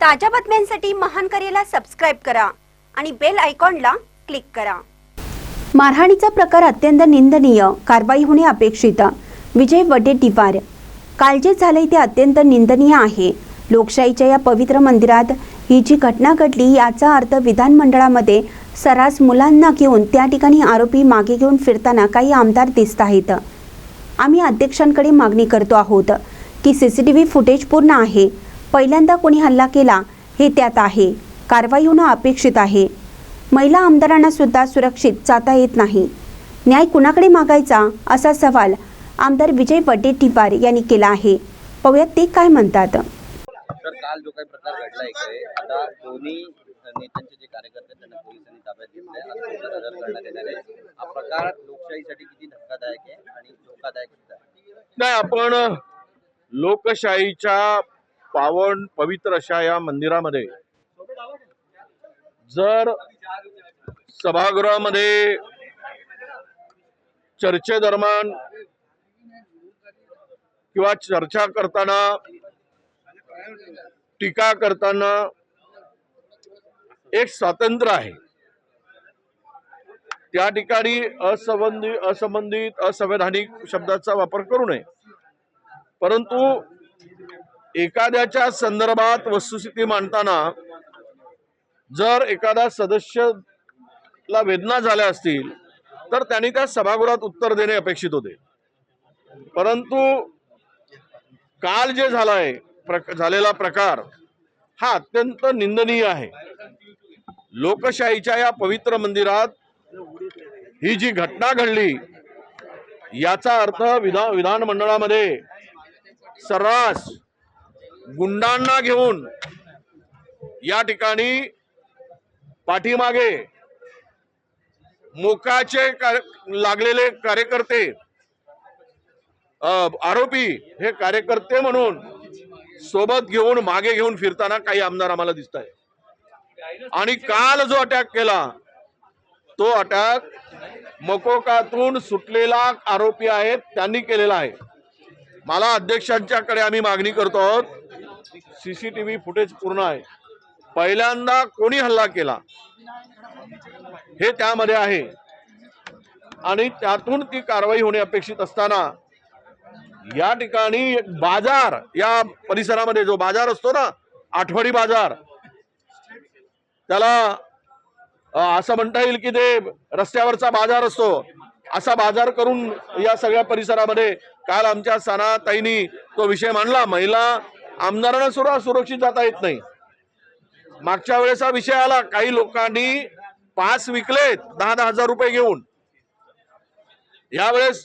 ताज्या बातम्यांसाठी महान करेला सबस्क्राईब करा आणि बेल आयकॉनला क्लिक करा. मारहाणीचा प्रकार अत्यंत निंदनीय. कारवाई होणे अपेक्षित. विजय वडेट्टीवार काल जे झाले ते अत्यंत निंदनीय आहे. लोकशाहीच्या या पवित्र मंदिरात ही जी घटना घडली याचा अर्थ विधानमंडळामध्ये सरास मुलांना घेऊन त्या ठिकाणी आरोपी मागे घेऊन फिरताना काही आमदार दिसत आहेत. आम्ही अध्यक्षांकडे मागणी करतो आहोत की C C T V footage पूर्ण आहे. पहिल्यांदा कोणी हल्ला केला हे त्यात आहे. कारवाई होणं अपेक्षित आहे. महिला आमदारांना सुद्धा सुरक्षित जाता येत नाही. न्याय कुणाकडे मागायचा असा सवाल आमदार विजय वडेट्टीवार यांनी केला आहे. पाहूयात ते काय म्हणतात. तर काल जो काही प्रकार घडला इकडे आता दोन्ही नेत्यांचे जे कार्यकर्ते त्यांना पोलिसांनी ताब्यात घेतले हजर करण्यात येणार आहे. हा प्रकार लोकशाहीसाठी किती धक्कादायक आहे आणि धोकादायक सुद्धा आहे? नाही आपण लोकशाहीच्या पावन पवित्र अशा या मंदिरामध्ये जर सभागृहामध्ये चर्चेदरम्यान किंवा चर्चा करताना टीका करताना एक स्वातंत्र्य आहे. त्या ठिकाणी असंबंधित असंबंधित असंवैधानिक शब्दाचा वापर करू नये. परंतु एखाद्याच्या संदर्भात वस्तुस्थिती मांडताना जर एखादा सदस्यला वेदना झाल्या असतील तर त्यांनी त्या सभागृहात उत्तर देणे अपेक्षित होते. परंतु काल जे झालाय प्रक झालेला प्रकार हा अत्यंत निंदनीय आहे. लोकशाहीच्या या पवित्र मंदिरात ही जी घटना घडली याचा अर्थ विधा विधानमंडळामध्ये सर्रास गुंडांना घेऊन या ठिकाणी पाठीमागे मोकाचे लागलेले कार्यकर्ते अ, आरोपी हे कार्यकर्ते म्हणून सोबत घेऊन मागे घेऊन फिरताना काही आमदार आम्हाला दिसत आहे आणि काल जो अटॅक केला तो अटॅक मकोकातून सुटलेला आरोपी आहेत त्यांनी केलेला आहे. मला अध्यक्षांच्याकडे आम्ही मागणी करतो आहोत सीसीटीव्ही फुटेज पूर्ण आहे. पहिल्यांदा कोणी हल्ला केला? हे त्यामध्ये आहे. आणि त्यातून ती कारवाई होणे अपेक्षित असताना या ठिकाणी बाजार या परिसरामध्ये जो बाजार असतो ना आठवडी बाजार त्याला असं म्हणता येईल की ते रस्त्यावरचा बाजार असतो. असा बाजार करून या सगळ्या परिसरामध्ये काल आमच्या सणाताईंनी तो विषय मांडला. महिला आमदारांना सुद्धा सुरक्षित जाता येत नाही. मागच्या वेळेस हा विषय आला काही लोकांनी पास विकलेत दहा दहा हजार रुपये घेऊन. यावेळेस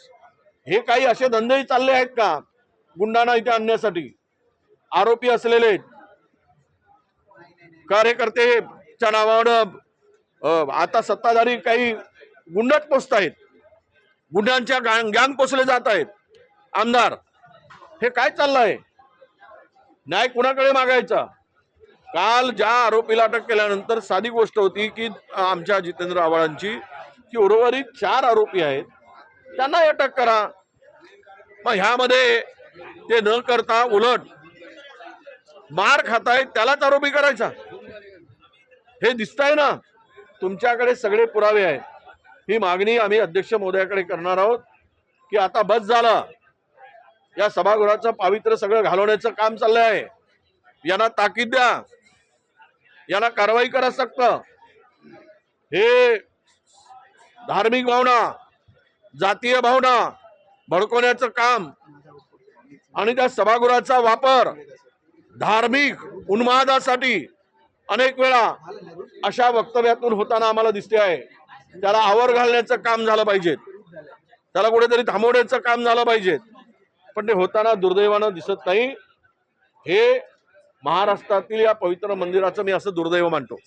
हे काही असे धंदेही चालले आहेत का? गुंडांना इथे आणण्यासाठी. आरोपी असलेले कार्यकर्तेच्या नावानं आता सत्ताधारी काही गुंडात पोचत आहेत गुंडांच्या गॅंग पोचले जात आहेत. आमदार हे काय चाललं आहे न्याय कुणाकडे मागायचा? काल ज्या आरोपीला अटक केल्यानंतर साधी गोष्ट होती की आमच्या जितेंद्र आव्हाडांची की उर्वरित चार आरोपी आहेत त्यांना अटक करा. मग ह्यामध्ये ते न करता उलट मार खाताय त्यालाच आरोपी करायचा. हे दिसतंय ना? तुमच्याकडे सगळे पुरावे आहेत. ही मागणी आम्ही अध्यक्ष महोदयाकडे करणार आहोत की आता बस झाला. या सभागृहाचं पावित्र्य सगळं घालवण्याचं काम चाललंय आहे. यांना ताकीद द्या. यांना कारवाई करा सक्त. हे धार्मिक भावना जातीय भावना भडकवण्याचं काम आणि त्या सभागृहाचा वापर धार्मिक उन्मादासाठी अनेक वेळा अशा वक्तव्यातून होताना आम्हाला दिसते आहे. त्याला आवर घालण्याचं काम झालं पाहिजे त्याला कुठेतरी थांबवण्याचं काम झालं पाहिजे पण ते होताना दुर्दैवानं दिसत नाही. हे महाराष्ट्रातील या पवित्र मंदिराचं मी असं दुर्दैव मानतो.